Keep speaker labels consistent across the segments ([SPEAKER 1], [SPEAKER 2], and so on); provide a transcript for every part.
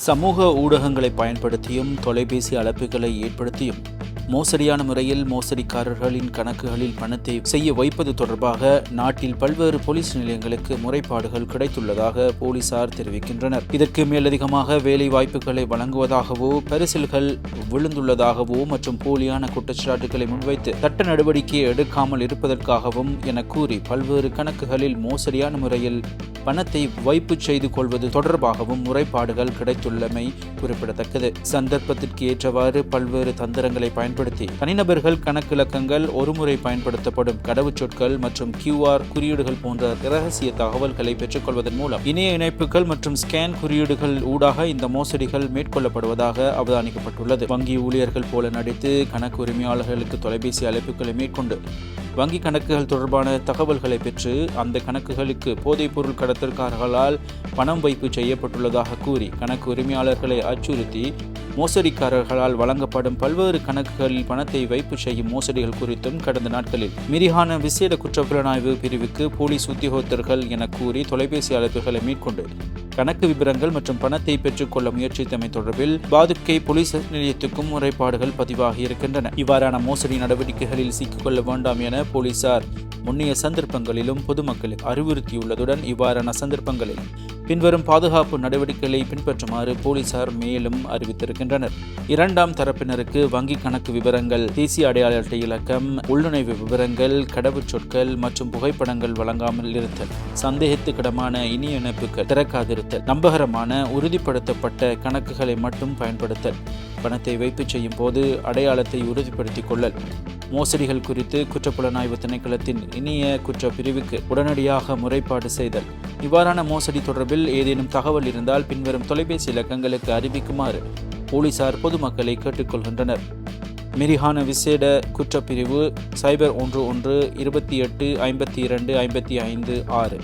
[SPEAKER 1] சமூக ஊடகங்களை பயன்படுத்தியும் தொலைபேசி அழைப்புகளை ஏற்படுத்தியும் மோசடியான முறையில் மோசடிக்காரர்களின் கணக்குகளில் பணத்தை செய்ய வைப்பது தொடர்பாக நாட்டில் பல்வேறு போலீஸ் நிலையங்களுக்கு முறைப்பாடுகள் கிடைத்துள்ளதாக போலீசார் தெரிவிக்கின்றனர். இதற்கு மேலதிகமாக வேலை வாய்ப்புகளை வழங்குவதாகவோ பரிசில்கள் விழுந்துள்ளதாகவோ மற்றும் போலியான குற்றச்சாட்டுகளை முன்வைத்து சட்ட நடவடிக்கை எடுக்காமல் இருப்பதற்காகவும் என கூறி பல்வேறு கணக்குகளில் மோசடியான முறையில் பணத்தை வைப்பு செய்து கொள்வது தொடர்பாகவும் முறைப்பாடுகள் கிடைத்துள்ளமை குறிப்பிடத்தக்கது. சந்தர்ப்பத்திற்கு ஏற்றவாறு பல்வேறு தந்திரங்களை பயன்படுத்த தனிநபர்கள் கணக்கிலக்கங்கள் ஒருமுறை பயன்படுத்தப்படும் கடவுச்சொற்கள் மற்றும் கியூஆர் குறியீடுகள் போன்ற இரகசிய தகவல்களை பெற்றுக்கொள்வதன் மூலம் இணைய இணைப்புகள் மற்றும் ஸ்கேன் குறியீடுகள் ஊடாக இந்த மோசடிகள் மேற்கொள்ளப்படுவதாக அவதானிக்கப்பட்டுள்ளது. வங்கி ஊழியர்கள் போல நடித்து கணக்கு உரிமையாளர்களுக்கு தொலைபேசி அழைப்புகளை மேற்கொண்டு வங்கி கணக்குகள் தொடர்பான தகவல்களை பெற்று அந்த கணக்குகளுக்கு போதைப்பொருள் கடத்தல்காரர்களால் பணம் வைப்பு செய்யப்பட்டுள்ளதாக கூறி கணக்கு உரிமையாளர்களை அச்சுறுத்தி மோசடிக்காரர்களால் வழங்கப்படும் பல்வேறு கணக்குகளில் பணத்தை வைப்பு செய்யும் மோசடிகள் குறித்தும் கடந்த நாட்களில் மிரிகான விசேட குற்றப்புலனாய்வு பிரிவுக்கு போலீஸ் உத்தியோகத்தர்கள் என கூறி தொலைபேசி அழைப்புகளை மேற்கொண்டு கணக்கு விபரங்கள் மற்றும் பணத்தை பெற்றுக்கொள்ள முயற்சித்தமை தொடர்பில் பாதுகை போலீஸ் நிலையத்துக்கும் முறைப்பாடுகள் பதிவாகி இருக்கின்றன. இவ்வாறான மோசடி நடவடிக்கைகளில் சிக்கிக்கொள்ள வேண்டாம் என போலீசார் முன்னைய சந்தர்ப்பங்களிலும் பொதுமக்களுக்கு அறிவுறுத்தியுள்ளதுடன் இவ்வாறான சந்தர்ப்பங்களிலும் பின்வரும் பாதுகாப்பு நடவடிக்கைகளை பின்பற்றுமாறு போலீசார் மேலும் அறிவித்திருக்கின்றனர். இரண்டாம் தரப்பினருக்கு வங்கி கணக்கு விவரங்கள் தேசிய அடையாள அட்டை இலக்கம் உள்நுழைவு விவரங்கள் கடவுச்சொற்கள் மற்றும் புகைப்படங்கள் வழங்காமல் இருத்தல் சந்தேகத்துக்கிடமான இணைய இணைப்புகள் திறக்காதிருத்தல் நம்பகரமான உறுதிப்படுத்தப்பட்ட கணக்குகளை மட்டும் பயன்படுத்தல். பணத்தை வைப்பு செய்யும் போது அடையாளத்தை உறுதிப்படுத்திக் கொள்ளல். மோசடிகள் குறித்து குற்றப்புலனாய்வு திணைக்களத்தின் இனிய குற்ற பிரிவுக்கு உடனடியாக முறைப்பாடு செய்தல். இவ்வாறான மோசடி தொடர்பில் ஏதேனும் தகவல் இருந்தால் பின்வரும் தொலைபேசி இலக்கங்களுக்கு அறிவிக்குமாறு போலீசார் பொதுமக்களை கேட்டுக்கொள்கின்றனர். மிரிஹான விசேட குற்றப்பிரிவு சைபர் ஒன்று ஒன்று இருபத்தி எட்டு ஐம்பத்தி இரண்டு ஐம்பத்தி ஐந்து ஆறு.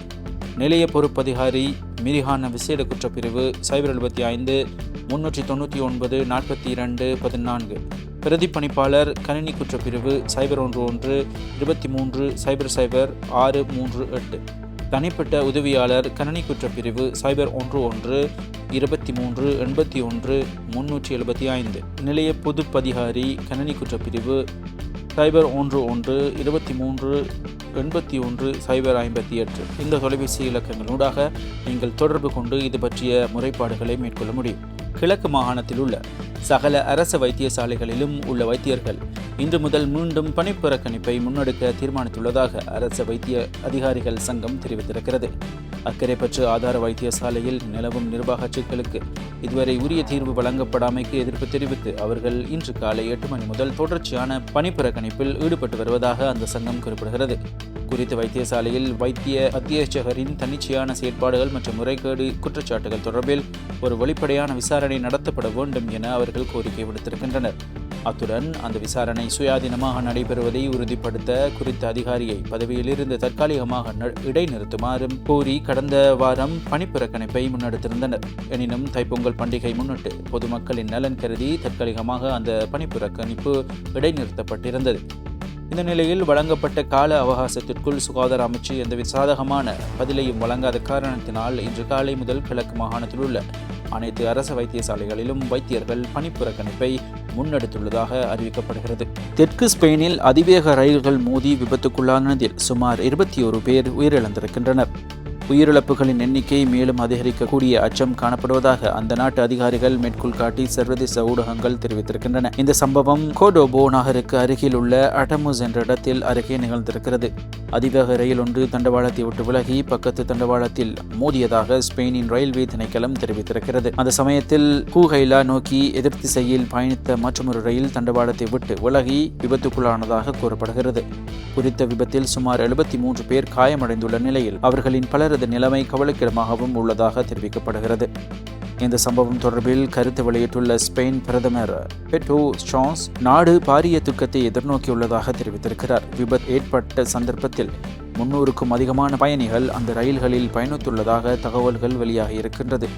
[SPEAKER 1] நிலைய பொறுப்பதிகாரி மிரிஹான விசேட குற்றப்பிரிவு சைபர் எழுபத்தி ஐந்து முன்னூற்றி தொண்ணூற்றி ஒன்பது நாற்பத்தி இரண்டு பதினான்கு. பிரதிப்பணிப்பாளர் கணினி குற்றப்பிரிவு சைபர் ஒன்று ஒன்று இருபத்தி மூன்று சைபர் சைபர் ஆறு மூன்று எட்டு. தனிப்பட்ட உதவியாளர் கணனி குற்றப்பிரிவு சைபர் ஒன்று ஒன்று இருபத்தி மூன்று எண்பத்தி ஒன்று முன்னூற்றி எழுபத்தி ஐந்து. நிலைய பொதுப்பதிகாரி கணனி குற்றப்பிரிவு சைபர் ஒன்று ஒன்று இருபத்தி மூன்று எண்பத்தி ஒன்று சைபர் ஐம்பத்தி எட்டு. இந்த தொலைபேசி இலக்கங்களூடாக நீங்கள் தொடர்பு கொண்டு இது பற்றிய முறைப்பாடுகளை மேற்கொள்ள முடியும். கிழக்கு மாகாணத்தில் உள்ள சகல அரச வைத்தியசாலைகளிலும் உள்ள வைத்தியர்கள் இன்று முதல் மீண்டும் பணிப்புறக்கணிப்பை முன்னெடுக்க தீர்மானித்துள்ளதாக அரச வைத்திய அதிகாரிகள் சங்கம் தெரிவித்திருக்கிறது. அக்கரைப்பற்று ஆதார வைத்தியசாலையில் நிலவும் நிர்வாக சிக்கலுக்கு இதுவரை உரிய தீர்வு வழங்கப்படாமைக்கு எதிர்ப்பு தெரிவித்து அவர்கள் இன்று காலை எட்டு மணி முதல் தொடர்ச்சியான பணிப்புறக்கணிப்பில் ஈடுபட்டு வருவதாக அந்த சங்கம் குறிப்பிடுகிறது. குறித்த வைத்தியசாலையில் வைத்திய அத்தியட்சகரின் தன்னிச்சையான செயற்பாடுகள் மற்றும் முறைகேடு குற்றச்சாட்டுகள் தொடர்பில் ஒரு வெளிப்படையான விசாரணை நடத்தப்பட வேண்டும் என அவர்கள் கோரிக்கை விடுத்திருக்கின்றனர். அத்துடன் அந்த விசாரணை சுயாதீனமாக நடைபெறுவதை உறுதிப்படுத்த குறித்த அதிகாரியை பதவியிலிருந்து தற்காலிகமாக ந- இடைநிறுத்துமாறும் கோரி கடந்த வாரம் பணிப்புறக்கணிப்பை முன்னெடுத்திருந்தனர். எனினும் தைப்பொங்கல் பண்டிகை முன்னிட்டு பொதுமக்களின் நலன் கருதி தற்காலிகமாக அந்த பணிப்புறக்கணிப்பு இடைநிறுத்தப்பட்டிருந்தது. இந்த நிலையில் வழங்கப்பட்ட கால அவகாசத்திற்குள் சுகாதார அமைச்சு எந்தவித சாதகமான பதிலையும் வழங்காத காரணத்தினால் இன்று காலை முதல் கிழக்கு மாகாணத்தில் உள்ள அனைத்து அரசு வைத்தியசாலைகளிலும் வைத்தியர்கள் பணிப்புறக்கணிப்பை முன்னெடுத்துள்ளதாக அறிவிக்கப்படுகிறது. தெற்கு ஸ்பெயினில் அதிவேக ரயில்கள் மோதி விபத்துக்குள்ளானதில் சுமார் இருபத்தி ஒரு பேர் உயிரிழந்திருக்கின்றனர். உயிரிழப்புகளின் எண்ணிக்கை மேலும் அதிகரிக்கக்கூடிய அச்சம் காணப்படுவதாக அந்த நாட்டு அதிகாரிகள் மேற்கோள் காட்டி சர்வதேச ஊடகங்கள் தெரிவித்திருக்கின்றன. இந்த சம்பவம் கோடோபோ நகருக்கு அருகில் உள்ள அடமுஸ் என்ற இடத்தில் அருகே நிகழ்ந்திருக்கிறது. அதிவேக ரயில் ஒன்று தண்டவாளத்தை விட்டு விலகி பக்கத்து தண்டவாளத்தில் மோதியதாக ஸ்பெயினின் ரயில்வே திணைக்களம் தெரிவித்திருக்கிறது. அந்த சமயத்தில் கூகைலா நோக்கி எதிர் திசையில் பயணித்த மற்றொரு ரயில் தண்டவாளத்தை விட்டு விலகி விபத்துக்குள்ளானதாக கூறப்படுகிறது. குறித்த விபத்தில் சுமார் எழுபத்தி மூன்று பேர் காயமடைந்துள்ள நிலையில் அவர்களின் பலர் அவரது நிலைமை கவலைக்கிடமாகவும் உள்ளதாக தெரிவிக்கப்படுகிறது. இந்த சம்பவம் தொடர்பில் கருத்து வெளியிட்டுள்ள ஸ்பெயின் பிரதமர் பெட்ரோ ஸ்டான்ஸ் நாடு பாரிய துக்கத்தை எதிர்நோக்கியுள்ளதாக தெரிவித்திருக்கிறார். விபத்து ஏற்பட்ட சந்தர்ப்பத்தில் முன்னூறுக்கும் அதிகமான பயணிகள் அந்த ரயில்களில் பயணித்துள்ளதாக தகவல்கள் வெளியாகி இருக்கின்றது.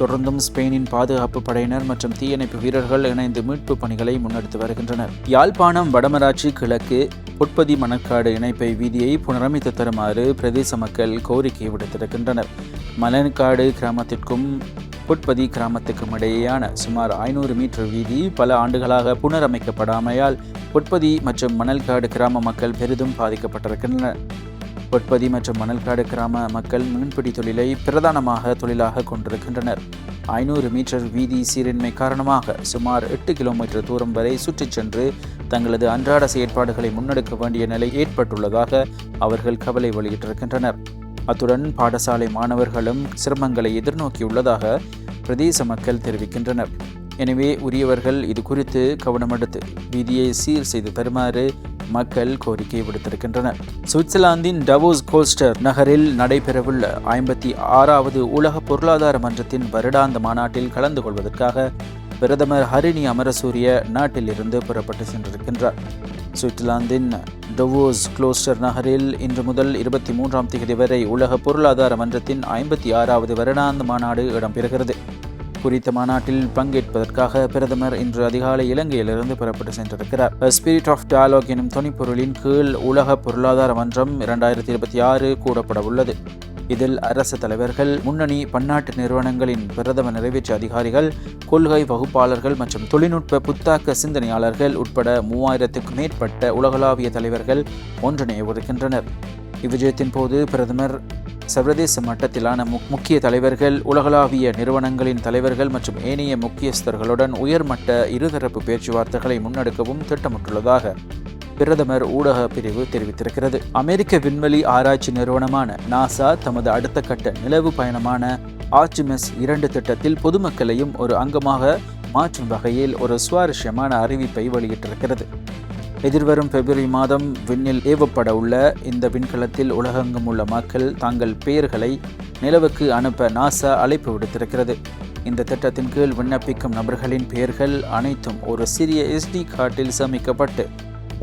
[SPEAKER 1] தொடர்ந்தும் ஸ்பெயினின் பாதுகாப்பு படையினர் மற்றும் தீயணைப்பு வீரர்கள் இணைந்து மீட்பு பணிகளை முன்னெடுத்து வருகின்றனர். யாழ்ப்பாணம் வடமராட்சி கிழக்கு பொட்பதி மணக்காடு இணைப்பை வீதியை புனரமைத்து தருமாறு பிரதேச மக்கள் கோரிக்கை விடுத்திருக்கின்றனர். மலன்காடு கிராமத்திற்கும் புட்பதி கிராமத்துக்கும் இடையேயான சுமார் ஐநூறு மீட்டர் வீதி பல ஆண்டுகளாக புனரமைக்கப்படாமையால் புட்பதி மற்றும் மணல்காடு கிராம மக்கள் பெரிதும் பாதிக்கப்பட்டிருக்கின்றனர். பொட்பதி மற்றும் மணல்காடு கிராம மக்கள் மீன்பிடி தொழிலை பிரதானமாக தொழிலாக கொண்டிருக்கின்றனர். ஐநூறு மீட்டர் வீதி சீரின்மை காரணமாக சுமார் எட்டு கிலோமீட்டர் தூரம் வரை சுற்றிச் சென்று தங்களது அன்றாட செயற்பாடுகளை முன்னெடுக்க வேண்டிய நிலை ஏற்பட்டுள்ளதாக அவர்கள் கவலை வெளியிட்டிருக்கின்றனர். அத்துடன் பாடசாலை மாணவர்களும் சிரமங்களை எதிர்நோக்கியுள்ளதாக பிரதேச மக்கள் தெரிவிக்கின்றனர். எனவே உரியவர்கள் இது குறித்து கவனமெடுத்து வீதியை சீர் செய்து தருமாறு மக்கள் கோரிக்கை விடுத்திருக்கின்றனர். சுவிட்சர்லாந்தின் டவோஸ் கோஸ்டர் நகரில் நடைபெறவுள்ள ஐம்பத்தி ஆறாவது உலக பொருளாதார மன்றத்தின் வருடாந்த மாநாட்டில் கலந்து கொள்வதற்காக பிரதமர் ஹரிணி அமரசூரிய நாட்டிலிருந்து புறப்பட்டு சென்றிருக்கின்றார். சுவிட்சர்லாந்தின் டவோஸ் குளோஸ்டர் நகரில் இன்று முதல் இருபத்தி மூன்றாம் தேதி வரை உலக பொருளாதார மன்றத்தின் ஐம்பத்தி ஆறாவது வருடாந்த மாநாடு இடம்பெறுகிறது. குறித்த மாநாட்டில் பங்கேற்பதற்காக பிரதமர் இன்று அதிகாலை இலங்கையிலிருந்து புறப்பட்டு சென்றிருக்கிறார். ஸ்பிரிட் ஆஃப் டயலாக் எனும் துணிப்பொருளின் கீழ் உலக பொருளாதார மன்றம் இரண்டாயிரத்தி இருபத்தி ஆறு கூடப்பட உள்ளது. இதில் அரசு தலைவர்கள் முன்னணி பன்னாட்டு நிறுவனங்களின் பிரதம நிறைவேற்று அதிகாரிகள் கொள்கை வகுப்பாளர்கள் மற்றும் தொழில்நுட்ப புத்தாக்க சிந்தனையாளர்கள் உட்பட மூவாயிரத்துக்கும் மேற்பட்ட உலகளாவிய தலைவர்கள் ஒன்றிணையவிருக்கின்றனர் இவ்விஜயத்தின் போது பிரதமர் சர்வதேச மட்டத்திலான முக்கிய தலைவர்கள் உலகளாவிய நிறுவனங்களின் தலைவர்கள் மற்றும் ஏனைய முக்கியஸ்தர்களுடன் உயர்மட்ட இருதரப்பு பேச்சுவார்த்தைகளை முன்னெடுக்கவும் திட்டமிட்டுள்ளதாக பிரதமர் ஊடக பிரிவு தெரிவித்திருக்கிறது. அமெரிக்க விண்வெளி ஆராய்ச்சி நிறுவனமான நாசா தமது அடுத்த கட்ட நிலவு பயணமான ஆர்டிமஸ் இரண்டு திட்டத்தில் பொதுமக்களையும் ஒரு அங்கமாக மாற்றும் வகையில் ஒரு சுவாரஸ்யமான அறிவிப்பை வெளியிட்டிருக்கிறது. எதிர்வரும் பிப்ரவரி மாதம் விண்ணில் ஏவப்பட உள்ள இந்த விண்கலத்தில் உலகெங்கும் உள்ள மக்கள் தங்கள் பெயர்களை நிலவுக்கு அனுப்ப நாசா அழைப்பு விடுத்திருக்கிறது. இந்த திட்டத்தின் கீழ் விண்ணப்பிக்கும் நபர்களின் பெயர்கள் அனைத்தும் ஒரு சிறிய எஸ்டி கார்டில் சேமிக்கப்பட்டு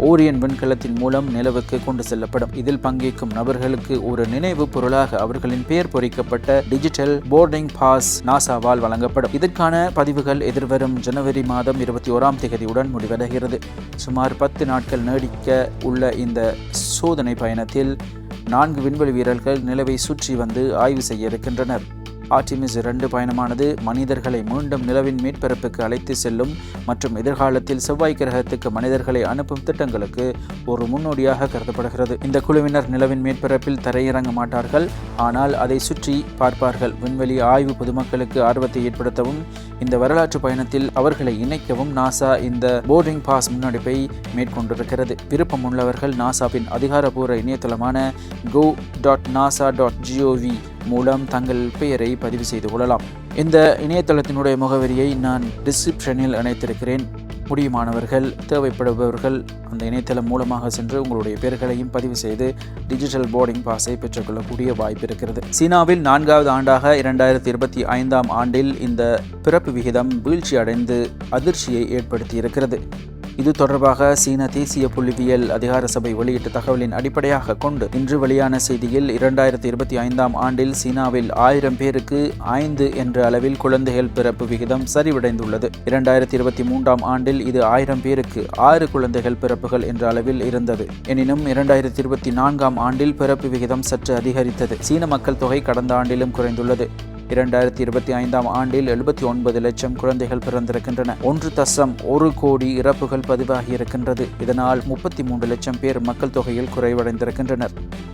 [SPEAKER 1] ஓரியன் விண்கலத்தின் மூலம் நிலவுக்கு கொண்டு செல்லப்படும். இதில் பங்கேற்கும் நபர்களுக்கு ஒரு நினைவு பொருளாக அவர்களின் பெயர் பொறிக்கப்பட்ட டிஜிட்டல் போர்டிங் பாஸ் நாசாவால் வழங்கப்படும். இதற்கான பதிவுகள் எதிர்வரும் ஜனவரி மாதம் இருபத்தி ஓராம் தேதியுடன் முடிவடைகிறது. சுமார் பத்து நாட்கள் நீடிக்க உள்ள இந்த சோதனை பயணத்தில் நான்கு விண்வெளி வீரர்கள் நிலவை சுற்றி வந்து ஆய்வு செய்ய இருக்கின்றனர். ஆர்டிமிஸ் இரண்டு பயணமானது மனிதர்களை மீண்டும் நிலவின் மீட்பிறப்புக்கு அழைத்து செல்லும் மற்றும் எதிர்காலத்தில் செவ்வாய் கிரகத்துக்கு மனிதர்களை அனுப்பும் திட்டங்களுக்கு ஒரு முன்னோடியாக கருதப்படுகிறது. இந்த குழுவினர் நிலவின் மேற்பரப்பில் தரையிறங்க மாட்டார்கள். ஆனால் அதை சுற்றி பார்ப்பார்கள். விண்வெளி ஆய்வு பொதுமக்களுக்கு ஆர்வத்தை ஏற்படுத்தவும் இந்த வரலாற்று பயணத்தில் அவர்களை இணைக்கவும் நாசா இந்த போர்டிங் பாஸ் முன்னெடுப்பை மேற்கொண்டிருக்கிறது. விருப்பம் உள்ளவர்கள் நாசாவின் அதிகாரப்பூர்வ இணையதளமான go dot NASA dot G O V மூலம் தங்கள் பெயரை பதிவு செய்து கொள்ளலாம். இந்த இணையதளத்தினுடைய முகவரியை நான் டிஸ்கிரிப்ஷனில் இணைத்திருக்கிறேன் முடியுமானவர்கள் தேவைப்படுபவர்கள் அந்த இணையதளம் மூலமாக சென்று உங்களுடைய பெயர்களையும் பதிவு செய்து டிஜிட்டல் போர்டிங் பாஸை பெற்றுக்கொள்ளக்கூடிய வாய்ப்பு இருக்கிறது. சீனாவில் நான்காவது ஆண்டாக இரண்டாயிரத்தி இருபத்தி ஐந்தாம் ஆண்டில் இந்த பிறப்பு விகிதம் வீழ்ச்சி அடைந்து அதிர்ச்சியை ஏற்படுத்தியிருக்கிறது. இது தொடர்பாக சீன தேசிய புள்ளிவியல் அதிகார சபை வெளியிட்ட தகவலின் அடிப்படையாக கொண்டு இன்று வெளியான செய்தியில் இரண்டாயிரத்தி இருபத்தி ஐந்தாம் ஆண்டில் சீனாவில் ஆயிரம் பேருக்கு ஐந்து என்ற அளவில் குழந்தைகள் பிறப்பு விகிதம் சரிவடைந்துள்ளது. இரண்டாயிரத்தி இருபத்தி மூன்றாம் ஆண்டில் இது ஆயிரம் பேருக்கு ஆறு குழந்தைகள் பிறப்புகள் என்ற அளவில் இருந்தது. எனினும் இரண்டாயிரத்தி இருபத்தி நான்காம் ஆண்டில் பிறப்பு விகிதம் சற்று அதிகரித்தது. சீன மக்கள் தொகை கடந்த ஆண்டிலும் குறைந்துள்ளது. இரண்டாயிரத்தி இருபத்தி ஐந்தாம் ஆண்டில் எழுபத்தி ஒன்பது லட்சம் குழந்தைகள் பிறந்திருக்கின்றன. ஒன்று தசம் ஒரு கோடி இறப்புகள் பதிவாகியிருக்கின்றது. இதனால் முப்பத்தி மூன்று லட்சம் பேர் மக்கள் தொகையில் குறைவடைந்திருக்கின்றனர்.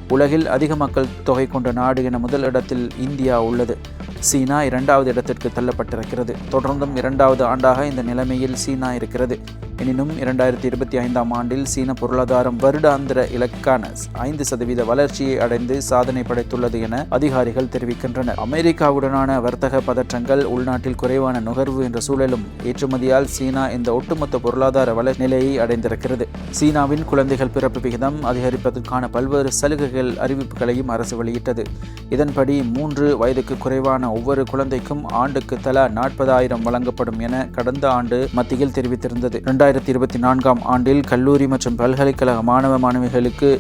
[SPEAKER 1] உலகில் அதிக மக்கள் தொகை கொண்ட நாடு என முதல் இடத்தில் இந்தியா உள்ளது. சீனா இரண்டாவது இடத்திற்கு தள்ளப்பட்டிருக்கிறது. தொடர்ந்தும் இரண்டாவது ஆண்டாக இந்த நிலைமையில் சீனா இருக்கிறது. எனினும் இரண்டாயிரத்தி இருபத்தி ஐந்தாம் ஆண்டில் சீன பொருளாதாரம் வருடாந்திர இலக்கான ஐந்து சதவீத வளர்ச்சியை அடைந்து சாதனை படைத்துள்ளது என அதிகாரிகள் தெரிவிக்கின்றனர். அமெரிக்காவுடனான வர்த்தக பதற்றங்கள் உள்நாட்டில் குறைவான நுகர்வு என்ற சூழலும் ஏற்றுமதியால் சீனா இந்த ஒட்டுமொத்த பொருளாதார வள நிலையை அடைந்திருக்கிறது. சீனாவின் குழந்தைகள் பிறப்பு விகிதம் அதிகரிப்பதற்கான பல்வேறு சலுகைகள் அறிவிப்புகளையும் அரசு வெளியிட்டது. இதன்படி மூன்று வயதுக்கு குறைவான ஒவ்வொரு குழந்தைக்கும் ஆண்டுக்கு தலா நாற்பதாயிரம் வழங்கப்படும் என கடந்த ஆண்டு மத்தியில் தெரிவித்திருந்தது. இரண்டாயிரத்தி இருபத்தி நான்காம் ஆண்டில் கல்லூரி மற்றும் பல்கலைக்கழக மாணவ மாணவிகளுக்கு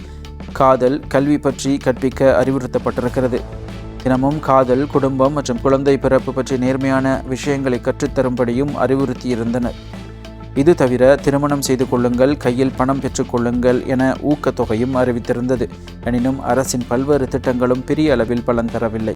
[SPEAKER 1] காதல் கல்வி பற்றி கற்பிக்க அறிவுறுத்தப்பட்டிருக்கிறது. தினமும் காதல் குடும்பம் மற்றும் குழந்தை பிறப்பு பற்றி நேர்மையான விஷயங்களை கற்றுத்தரும்படியும் அறிவுறுத்தியிருந்தனர். இது தவிர திருமணம் செய்து கொள்ளுங்கள் கையில் பணம் பெற்றுக்கொள்ளுங்கள் என ஊக்கத்தொகையும் அறிவித்திருந்தது. எனினும் அரசின் பல்வேறு திட்டங்களும் பெரிய அளவில் பலன் தரவில்லை.